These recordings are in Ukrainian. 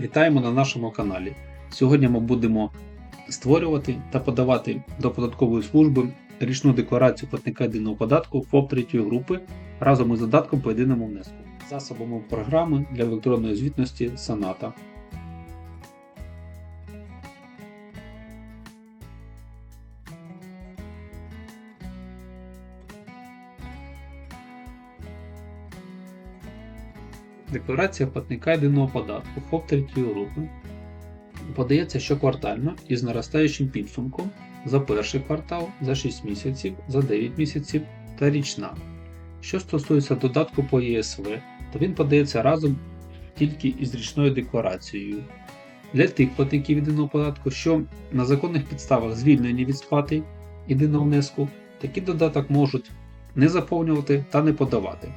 Вітаємо на нашому каналі. Сьогодні ми будемо створювати та подавати до податкової служби річну декларацію платника єдиного податку ФОП 3 групи разом із додатком по єдиному внеску, засобами програми для електронної звітності Саната. Декларація платника єдиного податку ФОП третьої групи подається щоквартально із наростаючим підсумком за перший квартал, за 6 місяців, за 9 місяців та річна. Що стосується додатку по ЄСВ, то він подається разом тільки із річною декларацією. Для тих платників єдиного податку, що на законних підставах звільнені від сплати єдиного внеску, такий додаток можуть не заповнювати та не подавати.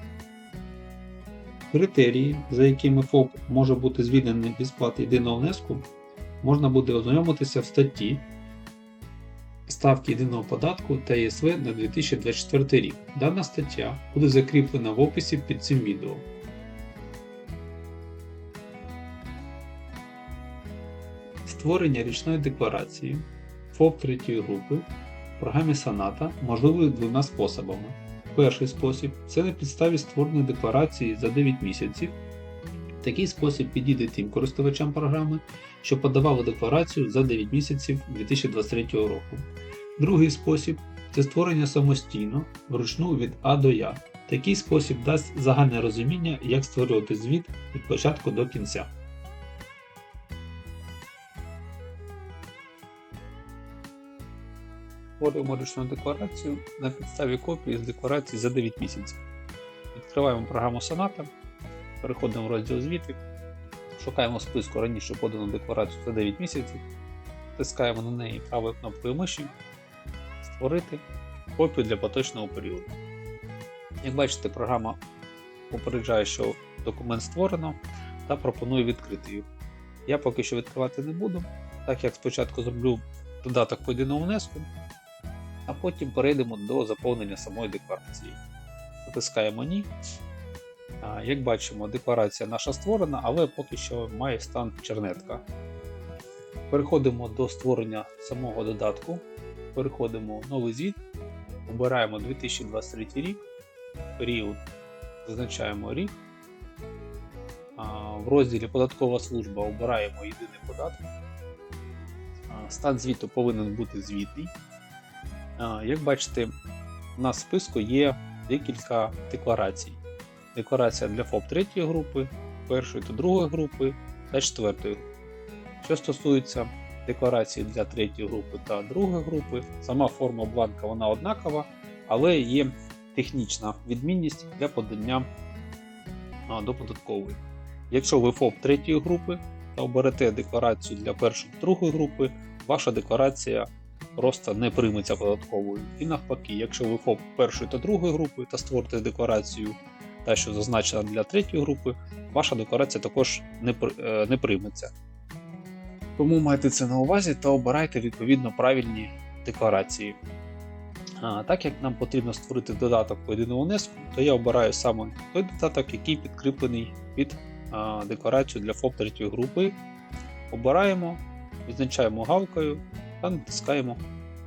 Критерії, за якими ФОП може бути звільнений від сплати єдиного внеску, можна буде ознайомитися в статті Ставки єдиного податку та ЄСВ на 2024 рік. Дана стаття буде закріплена в описі під цим відео. Створення річної декларації ФОП третьої групи в програмі Саната можливо двома способами. Перший спосіб це на підставі створення декларації за 9 місяців. Такий спосіб підійде тим користувачам програми, що подавали декларацію за 9 місяців 2023 року. Другий спосіб це створення самостійно, вручну від А до Я. Такий спосіб дасть загальне розуміння, як створювати звіт від початку до кінця. Створюємо ручну декларацію на підставі копії з декларації за 9 місяців. Відкриваємо програму Sonata, переходимо в розділ звітів, шукаємо в списку раніше подану декларацію за 9 місяців, тискаємо на неї правою кнопкою миші, створити копію для поточного періоду. Як бачите, програма попереджає, що документ створено та пропонує відкрити його. Я поки що відкривати не буду, так як спочатку зроблю додаток по єдиному внеску, а потім перейдемо до заповнення самої декларації. Натискаємо Ні. Як бачимо, декларація наша створена, але поки що має стан чернетка. Переходимо до створення самого додатку. Переходимо в новий звіт, обираємо 2023 рік, період, зазначаємо рік. В розділі Податкова служба обираємо єдиний податок. Стан звіту повинен бути звітний. А, Як бачите, у нас в списку є декілька декларацій. Декларація для ФОП 3 групи, першої та другої групи та 4 групи. Що стосується декларації для 3 групи та 2 групи, сама форма бланка вона однакова, але є технічна відмінність для подання до податкової. Якщо ви ФОП 3 групи та оберете декларацію для першої та другої групи, ваша декларація просто не прийметься податковою. І навпаки, якщо ви ФОП першої та другої групи та створите декларацію, та що зазначена для третьої групи, ваша декларація також не, е, не прийметься. Тому майте це на увазі та обирайте відповідно правильні декларації. А, так як нам потрібно створити додаток по єдиному внеску, то я обираю саме той додаток, який підкріплений під а, декларацію для ФОП третьої групи. Обираємо, відзначаємо галкою та натискаємо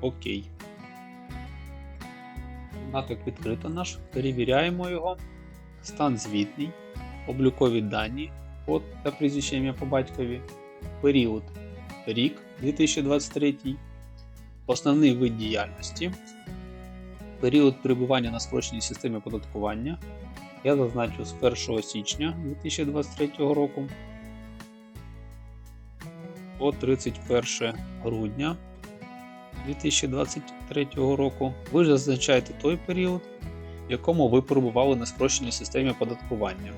ОК. Додаток відкрито наш, перевіряємо його, стан звітний, облікові дані, код та прізвище ім'я по батькові, період. Рік 2023, основний вид діяльності, період перебування на спрощеній системі оподаткування. Я зазначу з 1 січня 2023 року по 31 грудня 2023 року. Ви зазначаєте той період, в якому ви перебували на спрощеній системі оподаткування.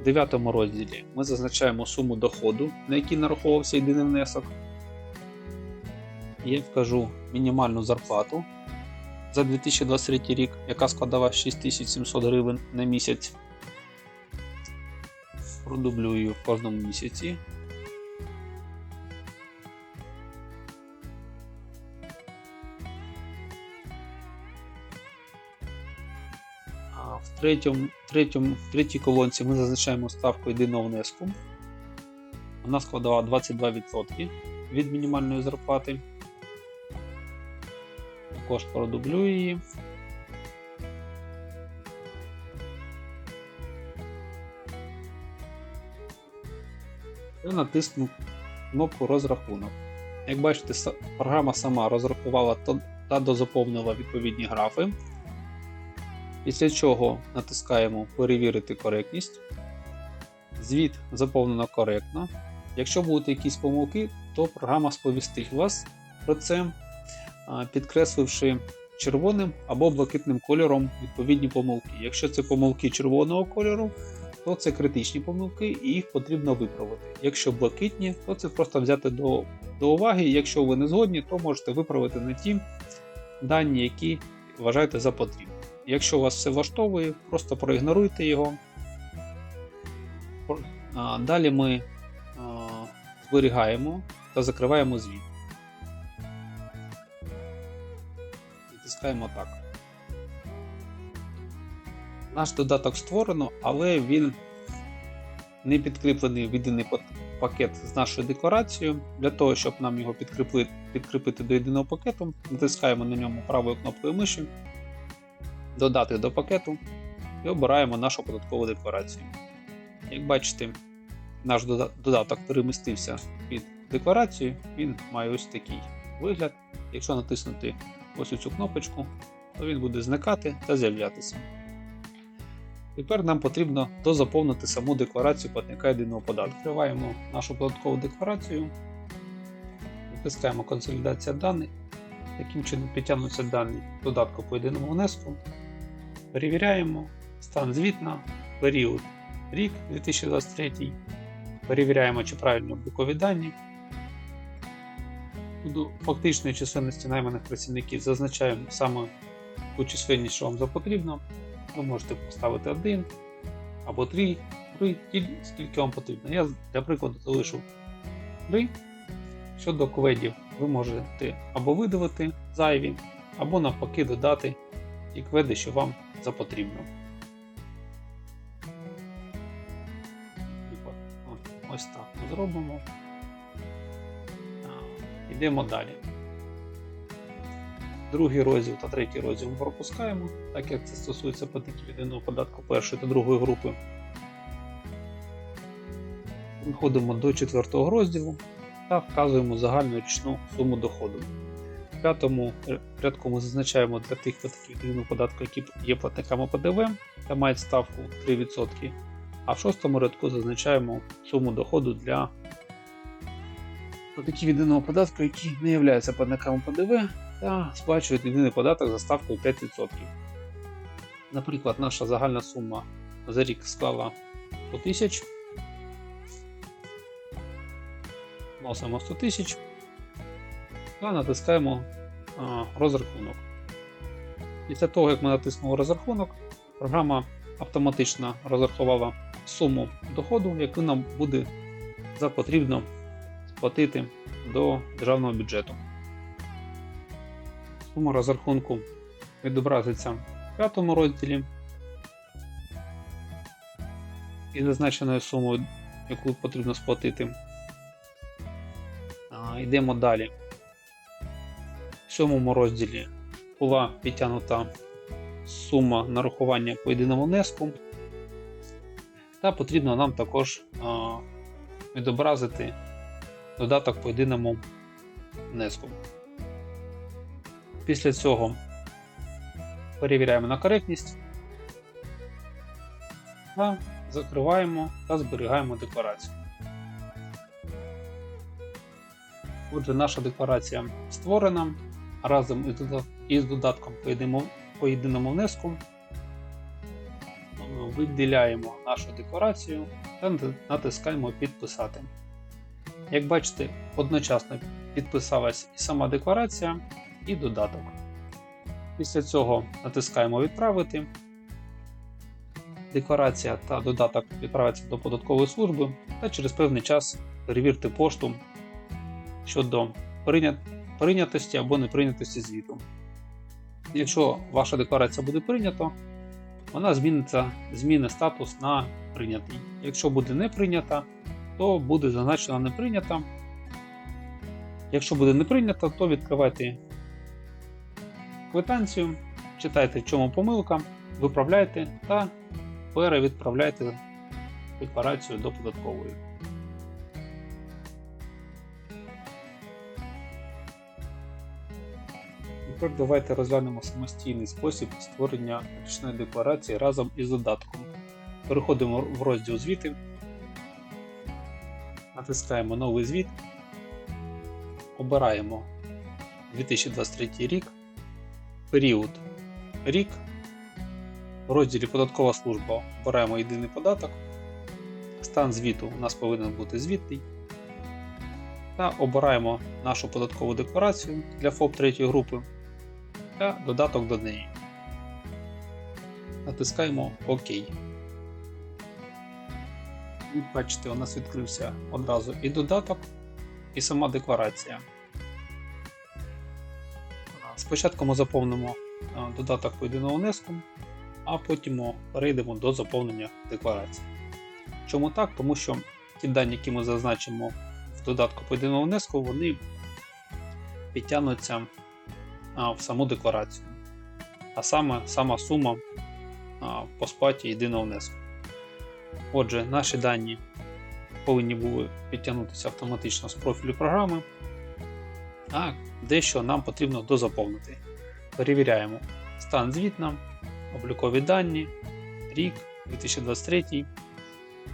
В 9 розділі ми зазначаємо суму доходу, на який нараховувався єдиний внесок. Я вкажу мінімальну зарплату за 2023 рік, яка складала 6700 гривень на місяць. Продублюю в кожному місяці. В третьому, третьому, в третій колонці ми зазначаємо ставку єдиного внеску. Вона складала 22% від мінімальної зарплати. Також продублюю її. І натисну кнопку розрахунок. Як бачите, програма сама розрахувала та- дозаповнила відповідні графи. Після чого натискаємо Перевірити коректність. Звіт заповнено коректно. Якщо будуть якісь помилки, то програма сповістить вас про це, підкресливши червоним або блакитним кольором відповідні помилки. Якщо це помилки червоного кольору, то це критичні помилки і їх потрібно виправити. Якщо блакитні, то це просто взяти до, до уваги. Якщо ви не згодні, то можете виправити на ті дані, які вважаєте за потрібне. Якщо вас все влаштовує, просто проігноруйте його. Далі ми зберігаємо та закриваємо звіт. Натискаємо так. Наш додаток створено, але він не підкріплений в єдиний пакет з нашою декларацією. Для того, щоб нам його підкріпити, підкріпити до єдиного пакету, натискаємо на ньому правою кнопкою миші, додати до пакету і обираємо нашу податкову декларацію. Як бачите, наш додаток перемістився під декларацію, він має ось такий вигляд. Якщо натиснути ось цю кнопочку, то він буде зникати та з'являтися. Тепер нам потрібно дозаповнити саму декларацію платника єдиного податку. Відкриваємо нашу податкову декларацію, натискаємо консолідація даних. Таким чином підтягнуться дані додатку по єдиному внеску. Перевіряємо стан звітна, період рік 2023. Перевіряємо, чи правильно облікові дані. До фактичної чисельності найманих працівників зазначаємо саме ту чисельність, що вам запотрібно. Ви можете поставити 1 або 3, 3 скільки вам потрібно. Я для прикладу залишу 3. Щодо кведів, ви можете або видавити зайві, або навпаки додати ті кведи, що вам запотрібно. Наприклад, от Ось так зробимо. Йдемо далі. Другий розділ та третій розділ ми пропускаємо, так як це стосується платників єдиного податку першої та другої групи. Виходимо до четвертого розділу та вказуємо загальну річну суму доходу. П'ятому рядку ми зазначаємо для тих платників єдиного податку, які є платниками ПДВ та мають ставку 3%. А в шостому рядку зазначаємо суму доходу для платників єдиного податку, які не являються платниками ПДВ та сплачують єдиний податок за ставкою 5%. Наприклад, наша загальна сума за рік склала 100 тисяч. Вносимо 100 тисяч та натискаємо розрахунок. Після того, як ми натиснули розрахунок, програма автоматично розрахувала суму доходу, яку нам буде за потрібно сплатити до державного бюджету. Сума розрахунку відобразиться в п'ятому розділі і зазначеною сумою, яку потрібно сплатити. Йдемо далі. В сьомому розділі була підтягнута сума нарахування по єдиному внеску. Та потрібно нам також відобразити додаток по єдиному внеску. Після цього перевіряємо на коректність та закриваємо та зберігаємо декларацію. Отже, наша декларація створена разом із додатком по єдиному, внеску. Виділяємо нашу декларацію та натискаємо Підписати. Як бачите, одночасно підписалась і сама декларація, і додаток. Після цього натискаємо Відправити. Декларація та додаток відправиться до податкової служби та через певний час перевірте пошту щодо прийнят- прийнятості або неприйнятості звіту. Якщо ваша декларація буде прийнята, вона зміниться, змінить статус на прийнятий. Якщо буде не прийнята, то буде зазначено не прийнято. Якщо буде не прийнято, то відкривайте квитанцію, читайте, в чому помилка, виправляйте та перевідправляйте декларацію до податкової. Тепер давайте розглянемо самостійний спосіб створення річної декларації разом із додатком. Переходимо в розділ звіти, натискаємо новий звіт, обираємо 2023 рік, період рік, в розділі Податкова служба обираємо єдиний податок, стан звіту у нас повинен бути звітний. Та обираємо нашу податкову декларацію для ФОП 3 групи та додаток до неї. Натискаємо ОК. Бачите, у нас відкрився одразу і додаток, і сама декларація. Спочатку ми заповнимо додаток по єдиного внеску, а потім перейдемо до заповнення декларації. Чому так? Тому що ті дані, які ми зазначимо в додатку по єдиного внеску, вони підтягнуться в саму декларацію, а саме сама сума по сплаті єдиного внеску. Отже, наші дані повинні були підтягнутися автоматично з профілю програми, а дещо нам потрібно дозаповнити. Перевіряємо стан звітна, облікові дані, рік 2023,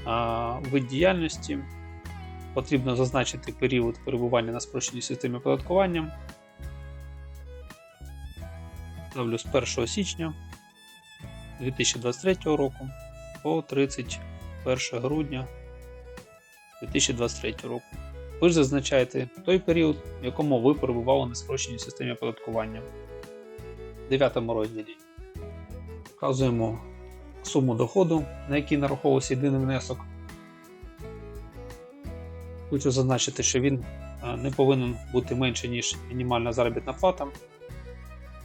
а, вид діяльності. Потрібно зазначити період перебування на спрощеній системі оподаткування. Ставлю з 1 січня 2023 року по 31 грудня 2023 року. Ви ж зазначаєте той період, в якому ви перебували на спрощеній системі оподаткування. В 9 розділі вказуємо суму доходу, на який нараховувався єдиний внесок. Хочу зазначити, що він е, не повинен бути менше, ніж мінімальна заробітна плата.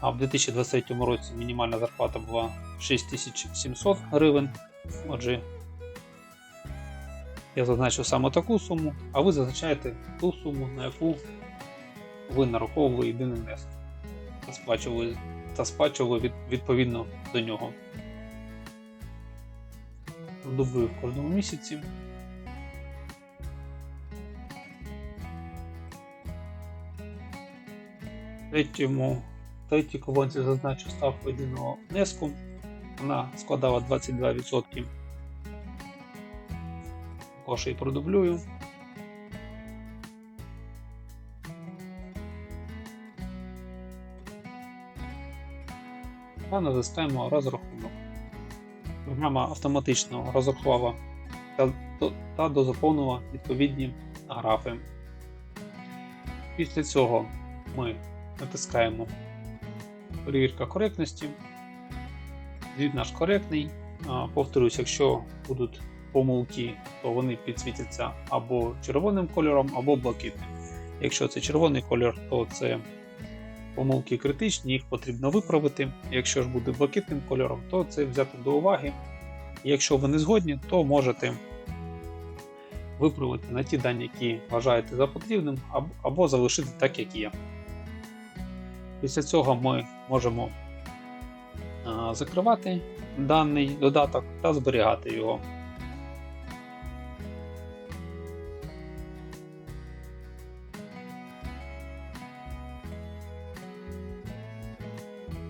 А в 2023 році мінімальна зарплата була 6700 гривень. Отже, я зазначу саме таку суму, а ви зазначаєте ту суму, на яку ви нараховували єдиний внесок та сплачували, та сплачували від, відповідно до нього. Дублюю в кожному місяці. Третьому третій колонці зазначу ставку єдиного внеску. Вона складала 22%. Також її продублюю. Та натискаємо розрахунок. Програма автоматично розрахувала та дозаповнила відповідні графи. Після цього ми натискаємо перевірка коректності. Звіт наш коректний. Повторюсь, якщо будуть помилки, то вони підсвітяться або червоним кольором, або блакитним. Якщо це червоний кольор, то це помилки критичні, їх потрібно виправити. Якщо ж буде блакитним кольором, то це взяти до уваги. Якщо ви не згодні, то можете виправити на ті дані, які вважаєте за потрібним, або залишити так, як є. Після цього ми можемо закривати даний додаток та зберігати його.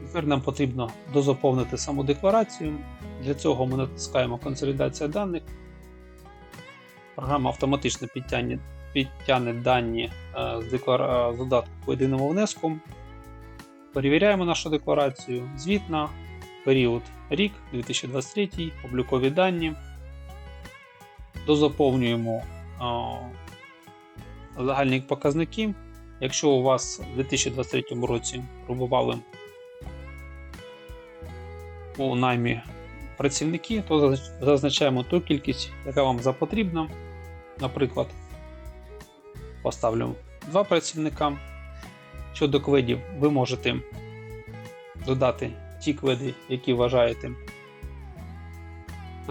Тепер нам потрібно дозаповнити саму декларацію. Для цього ми натискаємо консолідація даних. Програма автоматично підтягне, дані е, деклара... з додатку по єдиному внеску. Перевіряємо нашу декларацію. Звітна, період рік 2023, облікові дані. Дозаповнюємо а, загальні показники. Якщо у вас у 2023 році пробували у наймі працівники, то зазначаємо ту кількість, яка вам запотрібна. Наприклад, поставлю два працівника. Щодо кведів, ви можете додати ті кведи, які вважаєте,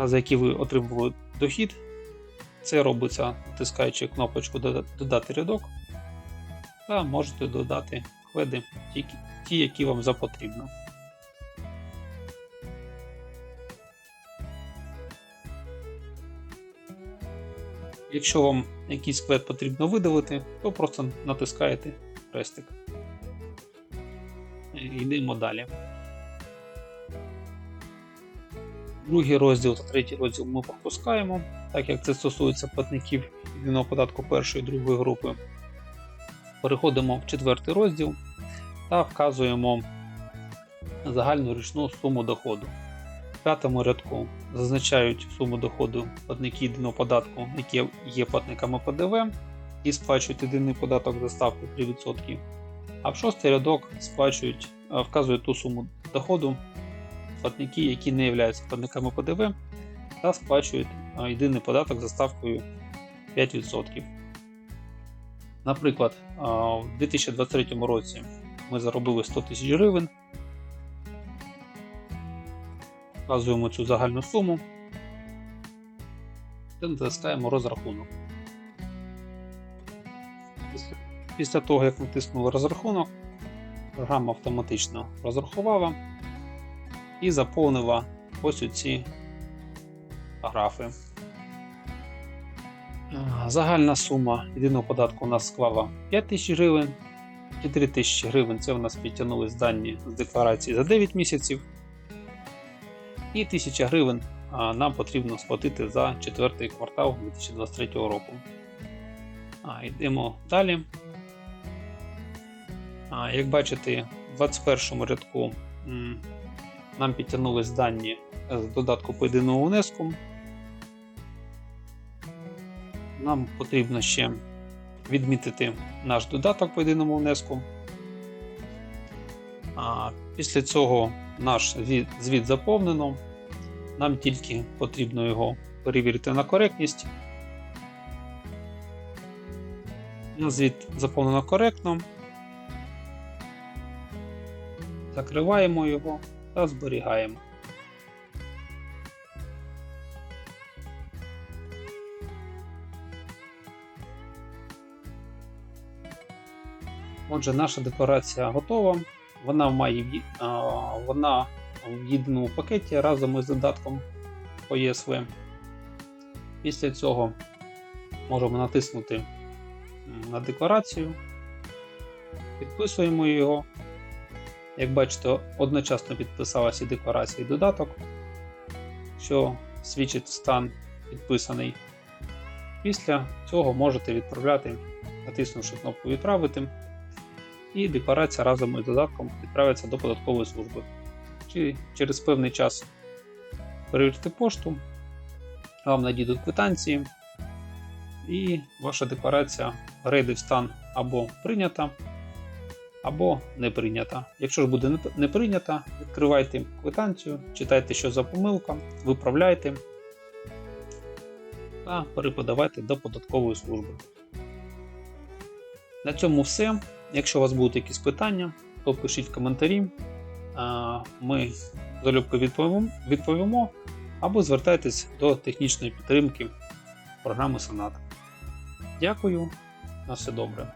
за які ви отримували дохід. Це робиться натискаючи кнопочку Додати рядок. Та можете додати кведи ті, які вам запотрібно. Якщо вам якийсь квет потрібно видалити, то просто натискаєте хрестик. Йдемо далі. Другий розділ та третій розділ ми пропускаємо, так як це стосується платників єдиного податку першої і другої групи. Переходимо в четвертий розділ та вказуємо загальну річну суму доходу. В п'ятому рядку зазначають суму доходу платники єдиного податку, які є платниками ПДВ і сплачують єдиний податок за ставкою 3%. А в шостий рядок сплачують, е, вказують ту суму доходу платники, які не являються платниками ПДВ та сплачують е, єдиний податок за ставкою 5%. Наприклад, е, в 2023 році ми заробили 100 тисяч гривень. Вказуємо цю загальну суму та натискаємо розрахунок. Після- того, як натиснули розрахунок, програма автоматично розрахувала і заповнила ось ці графи. Загальна сума єдиного податку у нас склала 5 тисяч гривень. 4 тисячі гривень це у нас підтягнулись дані з декларації за 9 місяців. І 1000 гривень нам потрібно сплатити за четвертий квартал 2023 року. А, Йдемо далі. Як бачите, в 21 рядку нам підтягнулись дані з додатку по єдиному внеску. Нам потрібно ще відмітити наш додаток по єдиному внеску. Після цього наш звіт, заповнено. Нам тільки потрібно його перевірити на коректність. Звіт заповнено коректно. Закриваємо його та зберігаємо. Отже, наша декларація готова. Вона має вона в єдиному пакеті разом із додатком по ESV. Після цього можемо натиснути на декларацію, підписуємо його. Як бачите, одночасно підписалася і декларація і додаток, що свідчить стан підписаний. Після цього можете відправляти, натиснувши кнопку Відправити, і декларація разом із додатком відправиться до податкової служби. Чи через певний час перевірте пошту, вам надійдуть квитанції, і ваша декларація перейде в стан або прийнята, або не прийнята. Якщо ж буде не- прийнята, відкривайте квитанцію, читайте, що за помилка, виправляйте та переподавайте до податкової служби. На цьому все. Якщо у вас будуть якісь питання, то пишіть в коментарі. Ми залюбки відповімо або звертайтесь до технічної підтримки програми Сонат. Дякую, на все добре.